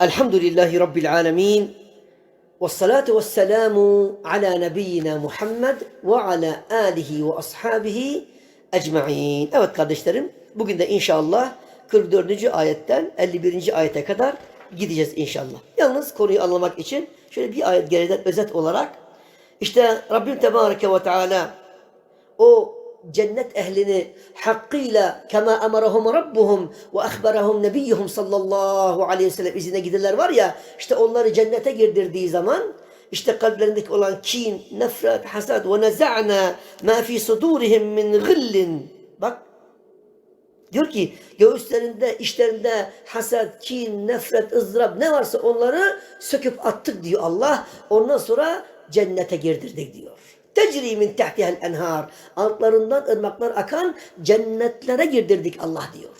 Elhamdülillahi Rabbil alemin. Ve salatu ve selamu ala nebiyyina Muhammed ve ala alihi ve ashabihi ecma'in. Evet kardeşlerim, bugün de inşallah 44. ayetten 51. ayete kadar gideceğiz inşallah. Yalnız konuyu anlamak için şöyle bir ayet geriden özet olarak işte Rabbim Tebareke ve Teala o cennet ehlini hakkıyla kema emarahum rabbuhum ve ahbarahum nebiyyuhum sallallahu aleyhi ve sellem izine giderler var ya işte onları cennete girdirdiği zaman işte kalplerindeki olan kin, nefret, hasad ve neza'na ma fi sudurihim min gillin bak diyor ki göğüslerinde, işlerinde hasad, kin, nefret, ızdırap ne varsa onları söküp attık diyor Allah. Ondan sonra cennete girdirdik diyor. Tecri min tehtihel enhar. Altlarından ırmaklar akan cennetlere girdirdik Allah diyor.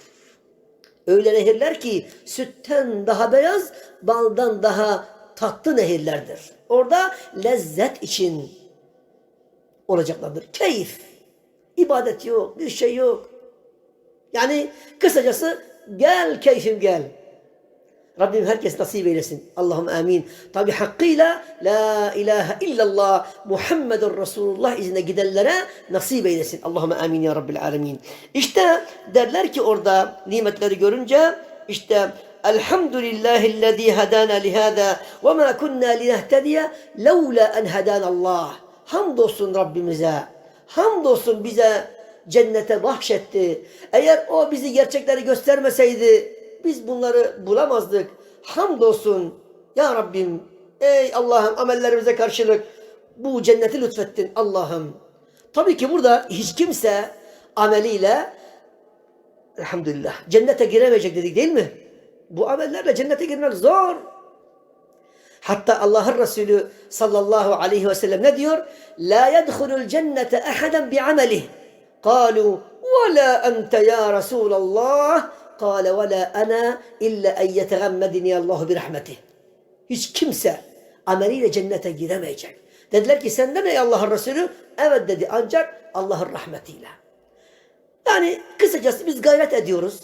Öyle nehirler ki sütten daha beyaz, baldan daha tatlı nehirlerdir. Orada lezzet için olacaklardır. Keyif. İbadet yok, bir şey yok. Yani kısacası gel keyfim gel. Rabbim herkes nasip eylesin. Allah'ım amin. Tabi hakkıyla la ilahe illallah Muhammedun Resulullah izine gidenlere nasip eylesin. Allah'ım amin ya Rabbil alemin. İşte derler ki orada nimetleri görünce işte Elhamdülillahillezî hedâna lihâzâ ve mâ kunnâ linehtediye levlâ en hedânallah. Hamdolsun Rabbimize. Hamdolsun bize cennete bahşetti. Eğer o bizi gerçekleri göstermeseydi biz bunları bulamazdık. Hamdolsun ya Rabbim. Ey Allah'ım amellerimize karşılık bu cenneti lütfettin Allah'ım. Tabii ki burada hiç kimse ameliyle elhamdülillah cennete giremeyecek dedik değil mi? Bu amellerle cennete girmek zor. Hatta Allah'ın Resulü sallallahu aleyhi ve sellem ne diyor? La yedhulul cennete eheden bi amelih. Kalu ve la ente ya Resulallah. Kale ve la ana illa en yetegemmedini Allahu bir rahmeti. Hiç kimse ameliyle cennete giremeyecek. Dediler ki senden ey Allah'ın Resulü? Evet dedi ancak Allah'ın rahmetiyle. Yani kısacası biz gayret ediyoruz.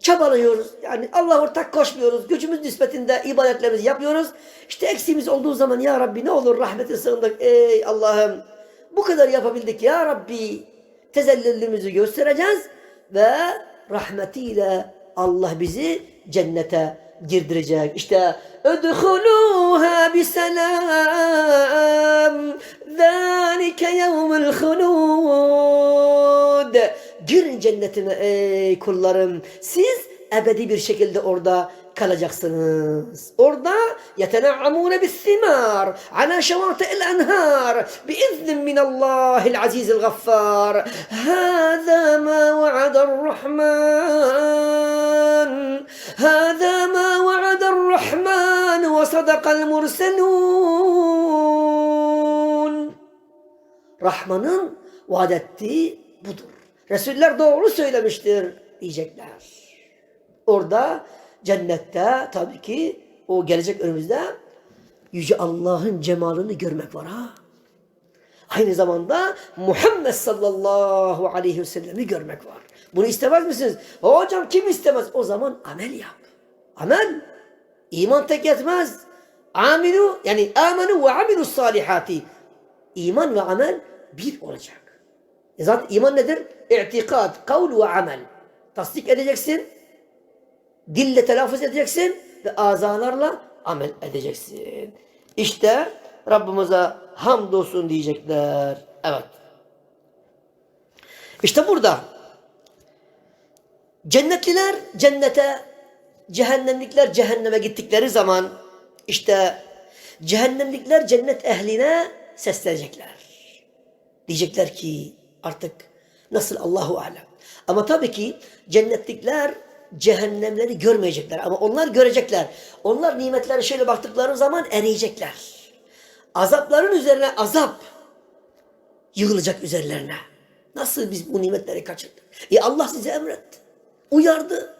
Çabalıyoruz. Yani Allah ortak koşmuyoruz. Gücümüz nispetinde ibadetlerimizi yapıyoruz. İşte eksiğimiz olduğu zaman ya Rabbi ne olur rahmetin sığındık. Ey Allah'ım bu kadar yapabildik ya Rabbi. Tezellülümüzü göstereceğiz ve rahmetiyle Allah bizi cennete girdirecek. İşte ödhuluha biselam zâlike yevmül hulûd Girin cennetine ey kullarım. Siz ebedi bir şekilde orada kalacaksınız. Orada yetena'amune bis-simar ala şevati'il enhar biiznin min Allahil azizil gaffar. Hâzâ mâ va'adar rahman. Hâzâ mâ va'adar rahman ve sadakal murselûn. Rahman'ın vaad ettiği budur. Resuller doğru söylemiştir diyecekler. Orada cennette tabii ki o gelecek önümüzde Yüce Allah'ın cemalını görmek var ha. Aynı zamanda Muhammed sallallahu aleyhi ve sellemi görmek var. Bunu istemez misiniz? Hocam kim istemez? O zaman amel yap. Amel. İman tek yetmez. Aminu yani amenu ve amilu salihati. İman ve amel bir olacak. E zaten iman nedir? İ'tikad, kavl ve amel. Tasdik edeceksin, dille telaffuz edeceksin ve azalarla amel edeceksin. İşte Rabbimize hamdolsun diyecekler. Evet. İşte burada cennetliler cennete, cehennemlikler cehenneme gittikleri zaman işte cehennemlikler cennet ehline seslenecekler. Diyecekler ki artık nasıl Allahu alem. Ama tabii ki cennetlikler cehennemleri görmeyecekler ama onlar görecekler. Onlar nimetlere şöyle baktıkları zaman eriyecekler. Azapların üzerine azap yığılacak üzerlerine. Nasıl biz bu nimetleri kaçırdık? E Allah size emretti. Uyardı.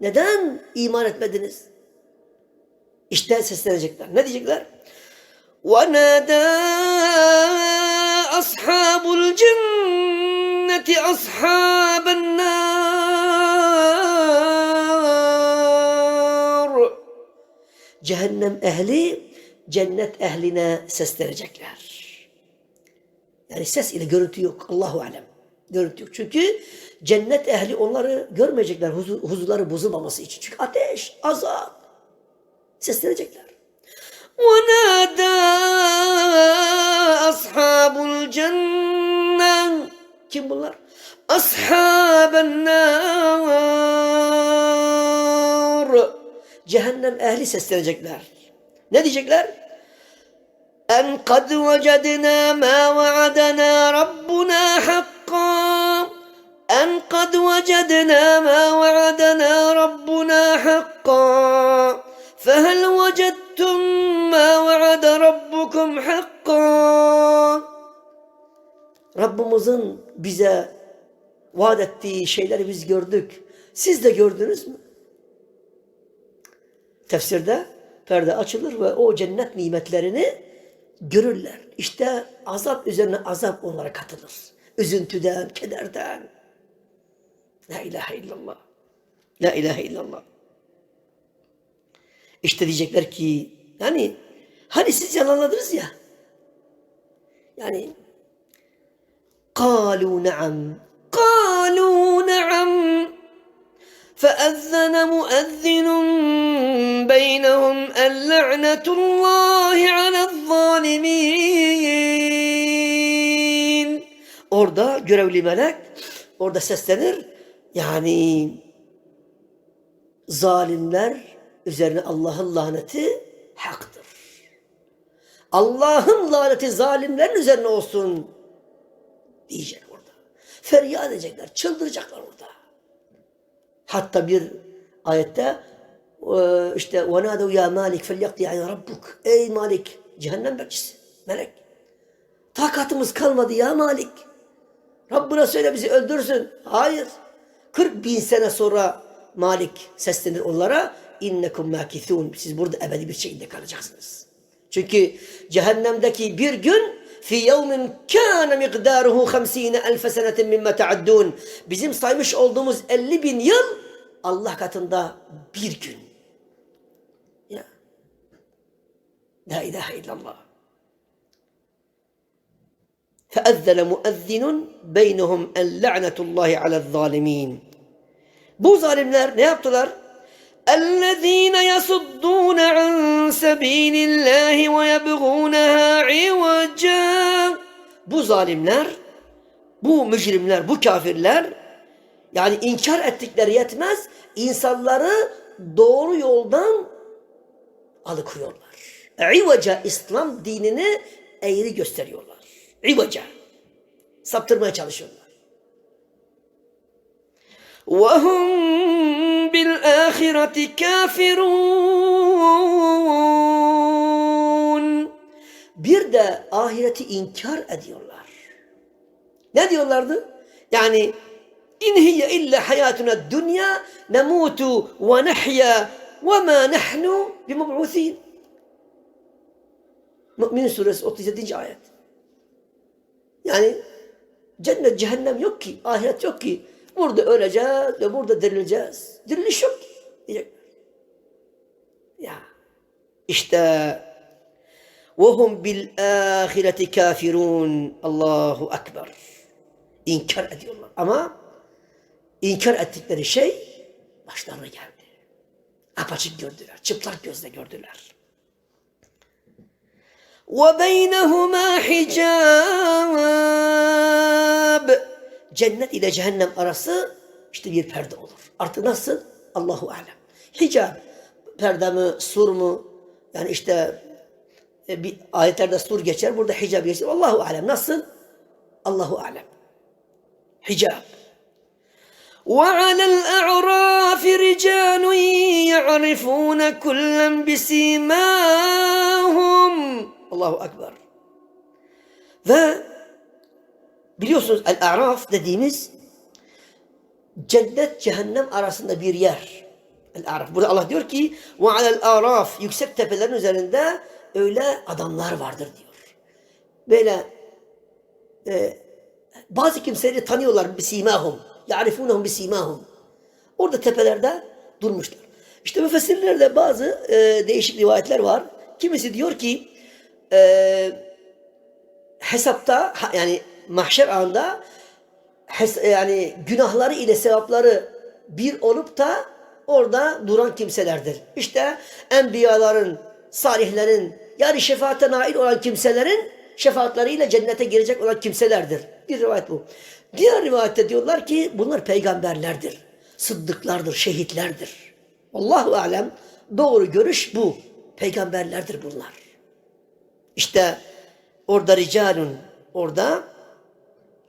Neden iman etmediniz? İşte seslenecekler. Ne diyecekler? وَنَادَى أَصْحَابُ الْجَنَّةِ أَصْحَابَ النَّارِ cehennem ehli cennet ehline seslenecekler. Yani ses ile görüntü yok. Allahu alem. Görüntü yok. Çünkü cennet ehli onları görmeyecekler huzur, huzurları bozulmaması için. Çünkü ateş, azap. Seslenecekler. وَنَادَى أَصْحَابُ الْجَنَّةِ Kim bunlar? أَصْحَابَ النَّارِ cehennem ehli seslenecekler. Ne diyecekler? En kad vecedna ma vaadana rabbuna hakka. En kad vecedna ma vaadana rabbuna hakka. Fehel vecedtum ma vaada rabbukum hakka. Rabbimizin bize vaat ettiği şeyleri biz gördük. Siz de gördünüz mü? Tefsirde perde açılır ve o cennet nimetlerini görürler. İşte azap üzerine azap onlara katılır. Üzüntüden, kederden. La ilahe illallah. La ilahe illallah. İşte diyecekler ki yani hani siz yalanladınız ya. Yani قالوا نعم قالوا نعم فأذن مؤذن بينهم اللعنة الله على الظالمين Orada görevli melek orada seslenir. Yani zalimler üzerine Allah'ın laneti haktır. Allah'ın laneti zalimlerin üzerine olsun diyecek orada. Feryat edecekler, çıldıracaklar orada. Hatta bir ayette e, işte وَنَادَوْ ya Malik فَلْيَقْدِ عَنْ rabbuk. Ey Malik, cehennem bekçisi, melek. Takatımız kalmadı ya Malik. Rabbına söyle bizi öldürsün. Hayır. 40 bin sene sonra Malik seslenir onlara. İnnekum makithun. Siz burada ebedi bir şekilde kalacaksınız. Çünkü cehennemdeki bir gün fi yevmin kâne miqdâruhu 50 elfe senetin mimme teaddûn. Bizim saymış olduğumuz 50 bin yıl Allah katında bir gün. Ya. La ilahe illallah. فأذن مؤذن بينهم اللعنة الله على الظالمين Bu zalimler ne yaptılar? اَلَّذ۪ينَ يَصُدُّونَ عَنْ سَب۪يلِ اللّٰهِ وَيَبْغُونَهَا عِوَجًا Bu zalimler, bu mücrimler, bu kafirler yani inkar ettikleri yetmez insanları doğru yoldan alıkoyuyorlar. İvaca İslam dinini eğri gösteriyorlar. İvaca. Saptırmaya çalışıyorlar. وَهُمْ بِالْآخِرَةِ كَافِرُونَ Bir de ahireti inkar ediyorlar. Ne diyorlardı? Yani إن هي إلا حياتنا الدنيا نموت ونحيا وما نحن بمبعوثين. من سورة أطيسة آيات؟ يعني جنة جهنم يوكي آهرة يوكي. مرد أولى جاز ومرد دل جاز دل شك يا اشتاء وهم بالآخرة كافرون. الله أكبر. إن كان أدي الله. أمام inkar ettikleri şey başlarına geldi. Apaçık gördüler. Çıplak gözle gördüler. وَبَيْنَهُمَا حِجَابٌ Cennet ile cehennem arası işte bir perde olur. Artık nasıl? Allahu alem. Hicab. Perde mi, sur mu? Yani işte e, bir ayetlerde sur geçer, burada hicab geçer. Allahu alem. Nasıl? Allahu alem. Hicab. وعلى الأعراف رجال يعرفون كلا بسيماهم Allahu Ekber. Ve biliyorsunuz El-A'raf dediğimiz cennet cehennem arasında bir yer. El-A'raf. Burada Allah diyor ki ve alel araf yüksek tepelerin üzerinde öyle adamlar vardır diyor. Böyle e, bazı kimseleri tanıyorlar bisimahum. Ya'rifunahum bisimahum. Orada tepelerde durmuşlar. İşte müfessirlerde bazı e, değişik rivayetler var. Kimisi diyor ki e, hesapta yani mahşer anında hes- yani günahları ile sevapları bir olup da orada duran kimselerdir. İşte enbiyaların, salihlerin yani şefaate nail olan kimselerin şefaatleriyle cennete girecek olan kimselerdir. Bir rivayet bu. Diğer rivayette diyorlar ki bunlar peygamberlerdir. Sıddıklardır, şehitlerdir. Allahu alem doğru görüş bu. Peygamberlerdir bunlar. İşte orada ricalun orada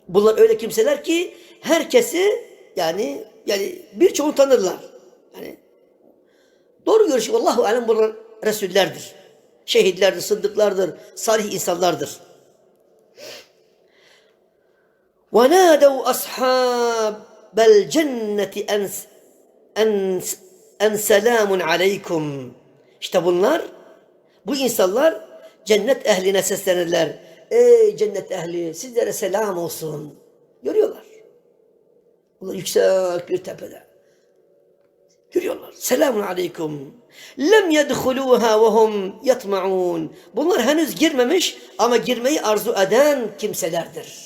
bunlar öyle kimseler ki herkesi yani yani birçoğunu tanırlar. Yani doğru görüş Allahu alem bunlar resullerdir. Şehitlerdir, sıddıklardır, salih insanlardır. وَنَادَوْا أَصْحَابَ الْجَنَّةِ أَنْ أَنْ أَنْ سَلَامٌ عَلَيْكُمْ İşte bunlar, bu insanlar cennet ehline seslenirler. Ey cennet ehli sizlere selam olsun. Görüyorlar. Bunlar yüksek bir tepede. Görüyorlar. Selamun aleyküm. Lem yedhuluha ve hum yatma'un. Bunlar henüz girmemiş ama girmeyi arzu eden kimselerdir.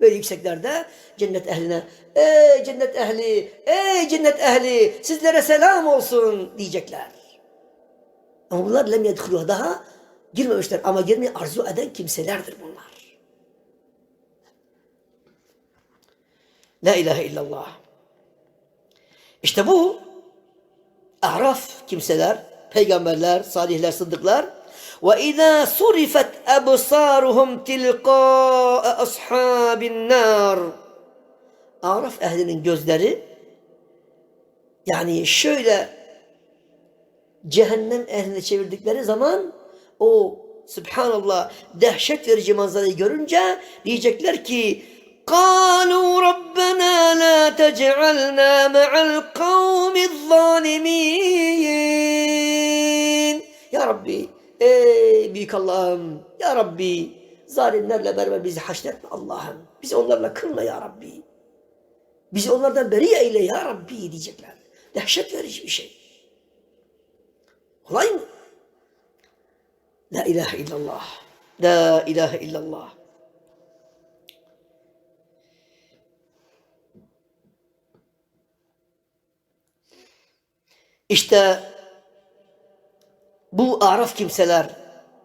Böyle yükseklerde cennet ehline ey cennet ehli ey cennet ehli sizlere selam olsun diyecekler. Ama bunlar lem yedhuluha daha girmemişler ama girmeyi arzu eden kimselerdir bunlar. La ilahe illallah. İşte bu Araf kimseler, peygamberler, salihler, sıddıklar. Ve izâ surifet ebsâruhum tilqâe ashabin nâr. Araf ehlinin gözleri yani şöyle cehennem ehline çevirdikleri zaman o subhanallah dehşet verici manzarayı görünce diyecekler ki قالوا ربنا لا تجعلنا مع القوم الظالمين Ya Rabbi ey büyük Allah'ım Ya Rabbi zalimlerle beraber bizi haşretme Allah'ım. Bizi onlarla kılma Ya Rabbi. Bizi onlardan beri eyle Ya Rabbi diyecekler. Dehşet verici bir şey. Kolay mı? La ilahe illallah. La ilahe illallah. İşte bu araf kimseler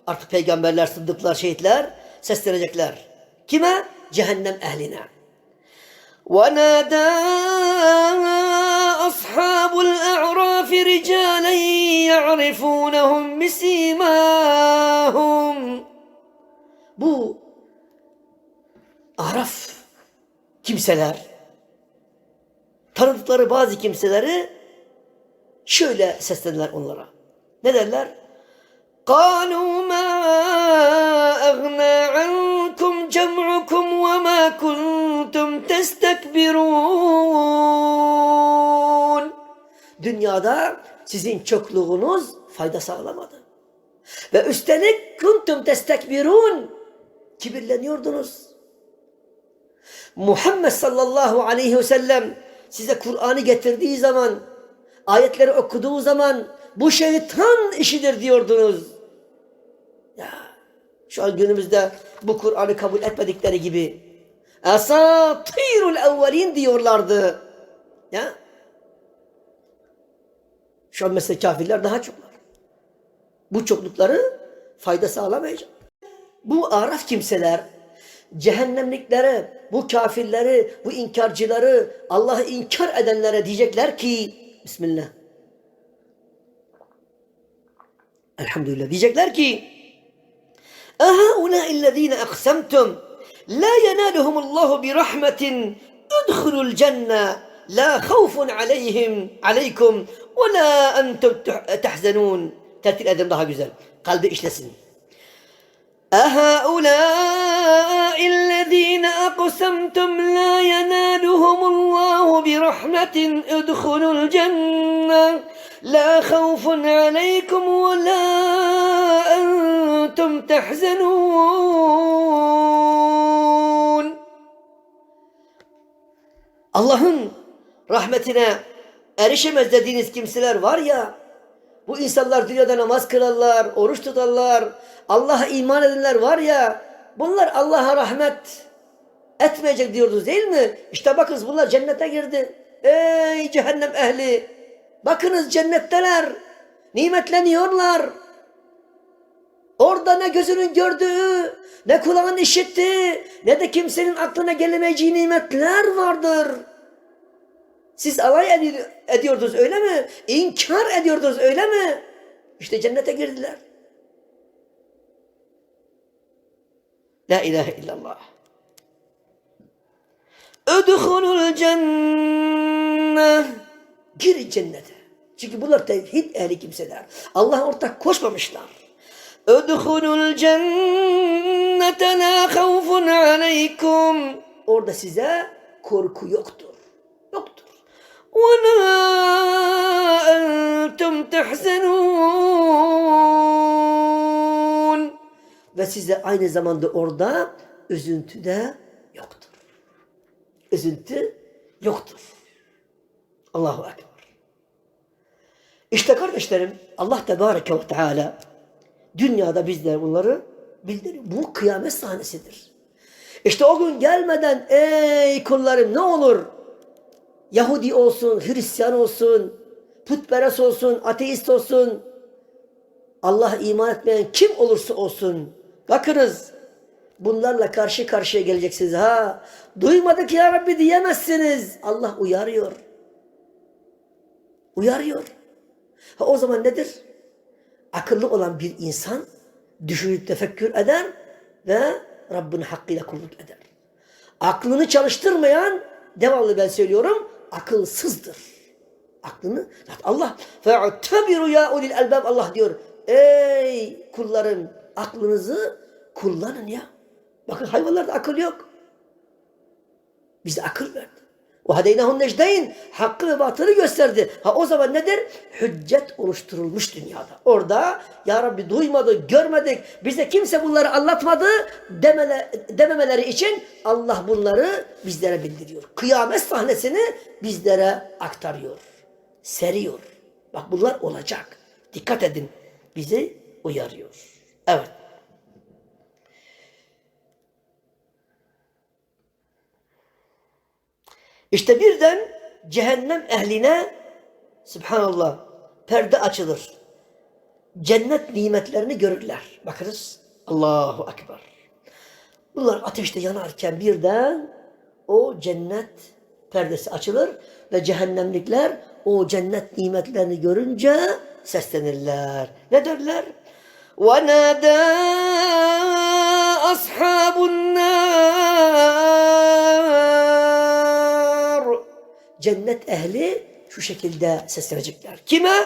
artık peygamberler, sıddıklar, şehitler seslenecekler. Kime? Cehennem ehline. وَنَادَى أَصْحَابُ الْأَعْرَافِ رِجَالًا يَعْرِفُونَهُمْ بِسِيمَاهُمْ Bu araf kimseler tanıdıkları bazı kimseleri şöyle seslendiler onlara. Ne derler? قالوا ما أغنى عنكم جمعكم وما كنتم تستكبرون Dünyada sizin çokluğunuz fayda sağlamadı. Ve üstelik kuntum testekbirun kibirleniyordunuz. Muhammed sallallahu aleyhi ve sellem size Kur'an'ı getirdiği zaman ayetleri okuduğu zaman bu şeytan işidir diyordunuz. Ya şu an günümüzde bu Kur'an'ı kabul etmedikleri gibi esatirul evvelin diyorlardı. Ya şu an mesela kafirler daha çoklar. Bu çoklukları fayda sağlamayacak. Bu araf kimseler cehennemliklere, bu kafirleri, bu inkarcıları, Allah'ı inkar edenlere diyecekler ki Bismillah. Elhamdülillah. Diyecekler ki اَهَؤُلَاءِ الَّذ۪ينَ اَقْسَمْتُمْ لَا يَنَالُهُمُ اللّٰهُ بِرَحْمَةٍ اُدْخُلُوا الْجَنَّةِ لَا خَوْفٌ عَلَيْهِمْ عَلَيْكُمْ وَلَا أَنْتُمْ تَحْزَنُونَ Tertil edin daha güzel. Kalbi işlesin. أهؤلاء الذين أقسمتم لا ينالهم الله برحمة ادخلوا الجنة لا خوف عليكم ولا أنتم تحزنون Allah'ın rahmetine erişemez dediğiniz kimseler var ya, bu insanlar dünyada namaz kılarlar, oruç tutarlar, Allah'a iman edenler var ya, bunlar Allah'a rahmet etmeyecek diyordunuz değil mi? İşte bakınız bunlar cennete girdi. Ey cehennem ehli! Bakınız cennetteler, nimetleniyorlar. Orada ne gözünün gördüğü, ne kulağın işittiği, ne de kimsenin aklına gelemeyeceği nimetler vardır. Siz alay edi- ediyordunuz öyle mi? İnkar ediyordunuz öyle mi? İşte cennete girdiler. La ilahe illallah. Ödhulul cenneh. Girin cennete. Çünkü bunlar tevhid ehli kimseler. Allah ortak koşmamışlar. Ödhulul cennete la havfun aleykum. Orada size korku yoktur. Yoktur. Ve la entum tehzenun. Ve size aynı zamanda orada üzüntü de yoktur. Üzüntü yoktur. Allahu Ekber. İşte kardeşlerim Allah Tebareke ve Teala dünyada bizler bunları bildiriyor. Bu kıyamet sahnesidir. İşte o gün gelmeden ey kullarım ne olur Yahudi olsun, Hristiyan olsun, putperest olsun, ateist olsun, Allah'a iman etmeyen kim olursa olsun, bakınız bunlarla karşı karşıya geleceksiniz. Ha, duymadık ya Rabbi diyemezsiniz. Allah uyarıyor. Uyarıyor. Ha, o zaman nedir? Akıllı olan bir insan düşünüp tefekkür eder ve Rabbinin hakkıyla kulluk eder. Aklını çalıştırmayan, devamlı ben söylüyorum, akılsızdır. Aklını, Allah fe'tebiru ya ulil albab Allah diyor. Ey kullarım aklınızı kullanın ya. Bakın hayvanlarda akıl yok. Bize akıl verdi. O hadeynahun necdeyn hakkı ve batılı gösterdi. Ha o zaman nedir? Hüccet oluşturulmuş dünyada. Orada ya Rabbi duymadık, görmedik, bize kimse bunları anlatmadı demele, dememeleri için Allah bunları bizlere bildiriyor. Kıyamet sahnesini bizlere aktarıyor. Seriyor. Bak bunlar olacak. Dikkat edin. Bizi uyarıyor. Evet. İşte birden cehennem ehline Subhanallah perde açılır. Cennet nimetlerini görürler. Bakınız. Allahu Ekber. Bunlar ateşte yanarken birden o cennet perdesi açılır ve cehennemlikler o cennet nimetlerini görünce seslenirler. Ne derler? وَنَادَى أَصْحَابُ النَّارِ Cennet ehli şu şekilde seslenecekler. Kime?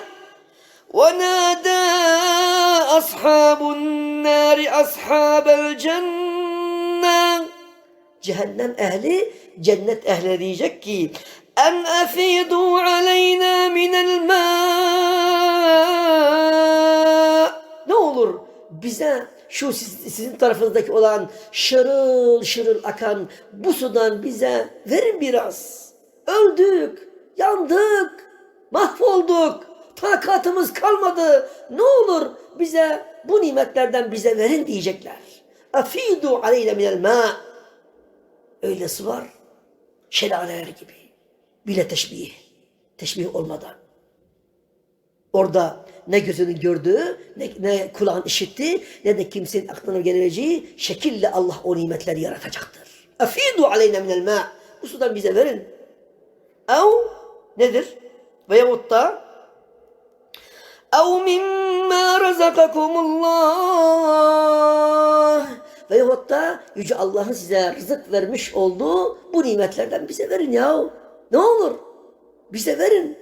وَنَادَى أَصْحَابُ النَّارِ أَصْحَابَ الْجَنَّةِ Cehennem ehli cennet ehli diyecek ki en efidu aleyna minel ma ne olur bize şu siz- sizin tarafınızdaki olan şırıl şırıl akan bu sudan bize verin biraz. Öldük, yandık, mahvolduk, takatımız kalmadı. Ne olur bize bu nimetlerden bize verin diyecekler. Afidu aleyna minel ma Öyle su var. Şelaleler gibi. Bile teşbih. Teşbih olmadan. Orada ne gözünün gördüğü, ne, ne kulağın işitti, ne de kimsenin aklına geleceği şekilde Allah o nimetleri yaratacaktır. Afidu aleyna minel ma. Bu sudan bize verin Ev nedir? Veyahut da ev mimma razakakumullah veyahut da Yüce Allah'ın size rızık vermiş olduğu bu nimetlerden bize verin ya. Ne olur bize verin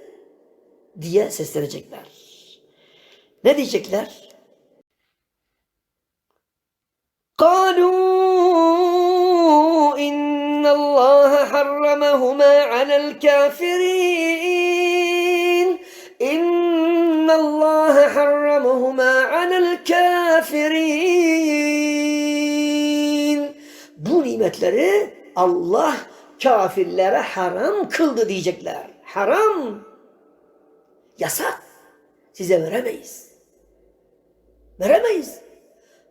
diye seslenecekler. Ne diyecekler? قالوا على الكافرين إن الله حرمهما على الكافرين Bu nimetleri Allah kafirlere haram kıldı diyecekler. Haram. Yasak. Size veremeyiz. Veremeyiz.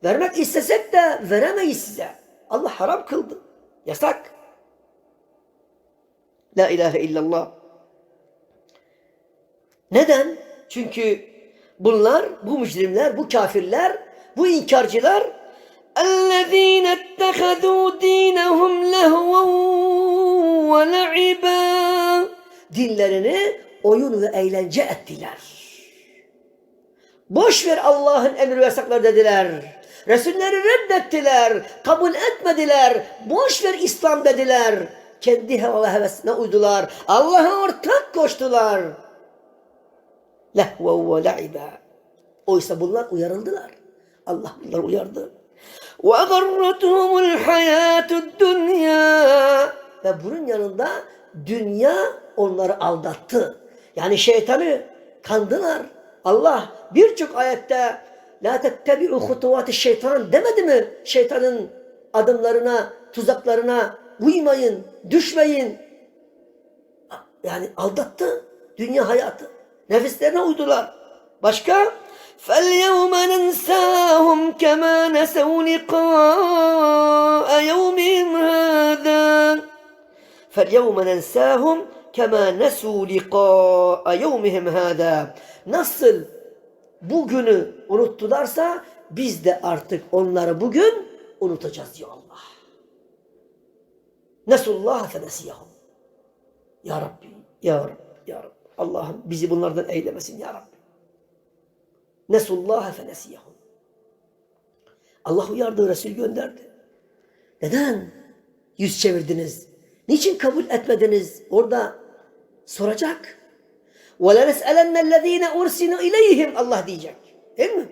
Vermek istesek de veremeyiz size. Allah haram kıldı. Yasak. La ilahe illallah. Neden? Çünkü bunlar, bu mücrimler, bu kafirler, bu inkarcılar اَلَّذ۪ينَ اتَّخَذُوا د۪ينَهُمْ لَهْوًا وَلَعِبًا Dinlerini oyun ve eğlence ettiler. Boş ver Allah'ın emri ve yasakları dediler. Resulleri reddettiler, kabul etmediler. Boş ver İslam dediler. Kendi heva ve hevesine uydular. Allah'a ortak koştular. Lehve ve la'iba. Oysa bunlar uyarıldılar. Allah bunları uyardı. وَغَرَّتْهُمُ الْحَيَاةُ الدُّنْيَا Ve bunun yanında dünya onları aldattı. Yani şeytanı kandılar. Allah birçok ayette La tettebi'u hutuvati şeytan demedi mi? Şeytanın adımlarına, tuzaklarına uymayın, düşmeyin. Yani aldattı dünya hayatı. Nefislerine uydular. Başka? فَالْيَوْمَ نَنْسَاهُمْ كَمَا نَسَوْا لِقَاءَ يَوْمِهِمْ هَذَا فَالْيَوْمَ نَنْسَاهُمْ كَمَا نَسُوا لِقَاءَ يَوْمِهِمْ هَذَا Nasıl bugünü unuttularsa biz de artık onları bugün unutacağız diyor Allah. Nesullah fenesiyahum. Ya Rabbi, Ya Rabbi, Ya Rabbi. Allah'ım bizi bunlardan eylemesin Ya Rabbi. Nesullah fenesiyahum. Allah uyardı, Resul gönderdi. Neden yüz çevirdiniz? Niçin kabul etmediniz? Orada soracak. وَلَنَسْأَلَنَّ الَّذ۪ينَ اُرْسِنُوا اِلَيْهِمْ Allah diyecek. Değil mi?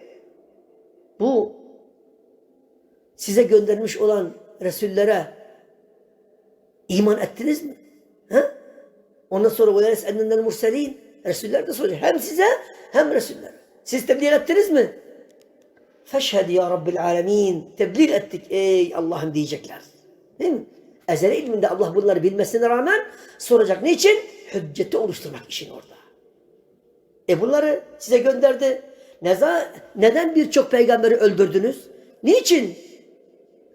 Bu size göndermiş olan Resullere İman ettiniz mi? Ha? Ondan sonra velayet ennenel murselin. Resuller de soracak. Hem size hem Resuller. Siz tebliğ ettiniz mi? Feşhed ya Rabbil alemin. Tebliğ ettik ey Allah'ım diyecekler. Değil mi? Ezeli ilminde Allah bunları bilmesine rağmen soracak. Niçin? Hücceti oluşturmak için orada. E bunları size gönderdi. Neza, neden birçok peygamberi öldürdünüz? Niçin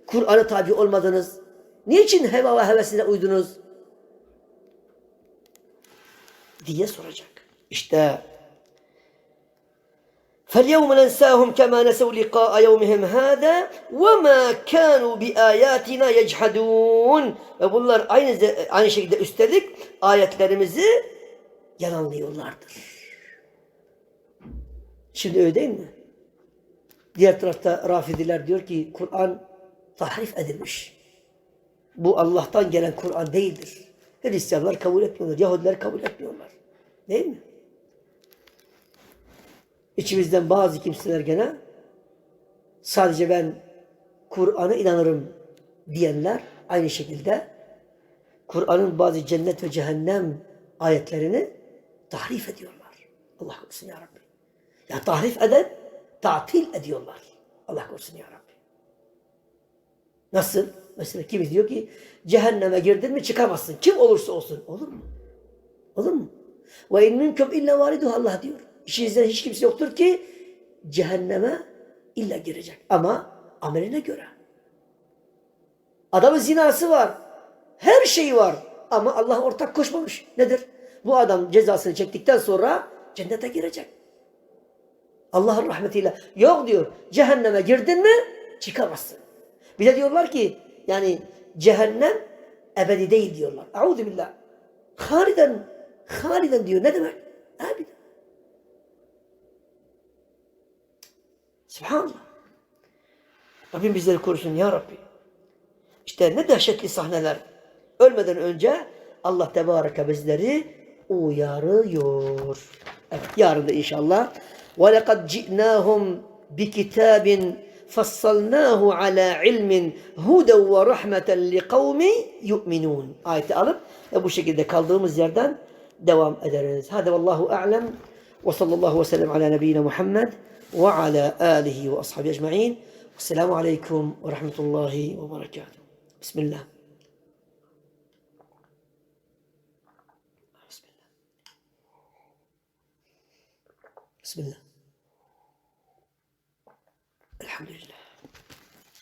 Kur'an'a tabi olmadınız? Niçin heva ve hevesine uydunuz? Diye soracak. İşte فَالْيَوْمَ نَنْسَاهُمْ كَمَا نَسَوْا لِقَاءَ يَوْمِهِمْ هَذَا وَمَا كَانُوا بِآيَاتِنَا يَجْحَدُونَ Ve bunlar aynı, aynı şekilde üstelik ayetlerimizi yalanlıyorlardır. Şimdi öyle değil mi? Diğer tarafta Rafidiler diyor ki Kur'an tahrif edilmiş. Bu Allah'tan gelen Kur'an değildir. Hristiyanlar kabul etmiyorlar. Yahudiler kabul etmiyorlar. Değil mi? İçimizden bazı kimseler gene sadece ben Kur'an'a inanırım diyenler aynı şekilde Kur'an'ın bazı cennet ve cehennem ayetlerini tahrif ediyorlar. Allah korusun ya Rabbi. Ya tahrif eden tatil ediyorlar. Allah korusun ya Rabbi. Nasıl? Mesela kimi diyor ki cehenneme girdin mi çıkamazsın. Kim olursa olsun. Olur mu? Olur mu? Ve in minkum illa variduhu Allah diyor. İşinizden hiç kimse yoktur ki cehenneme illa girecek. Ama ameline göre. Adamın zinası var. Her şeyi var. Ama Allah ortak koşmamış. Nedir? Bu adam cezasını çektikten sonra cennete girecek. Allah'ın rahmetiyle. Yok diyor. Cehenneme girdin mi çıkamazsın. Bir de diyorlar ki yani cehennem ebedi değil diyorlar. Euzu billah. Haliden haliden diyor. Ne demek? Abi. Subhanallah. Rabbim bizleri korusun ya Rabbi. İşte ne dehşetli sahneler. Ölmeden önce Allah Tebareke bizleri uyarıyor. Evet, yarın da inşallah. وَلَقَدْ جِئْنَاهُمْ بِكِتَابٍ فصلناه على علم هدى ورحمة لقوم يؤمنون. آية ألف أبو شكل ده كالدوم الزردان دوام أدرز. هذا والله أعلم. وصلى الله وسلم على نبينا محمد وعلى آله وأصحابه أجمعين. والسلام عليكم ورحمة الله وبركاته. بسم الله. بسم الله. Elhamdülillah.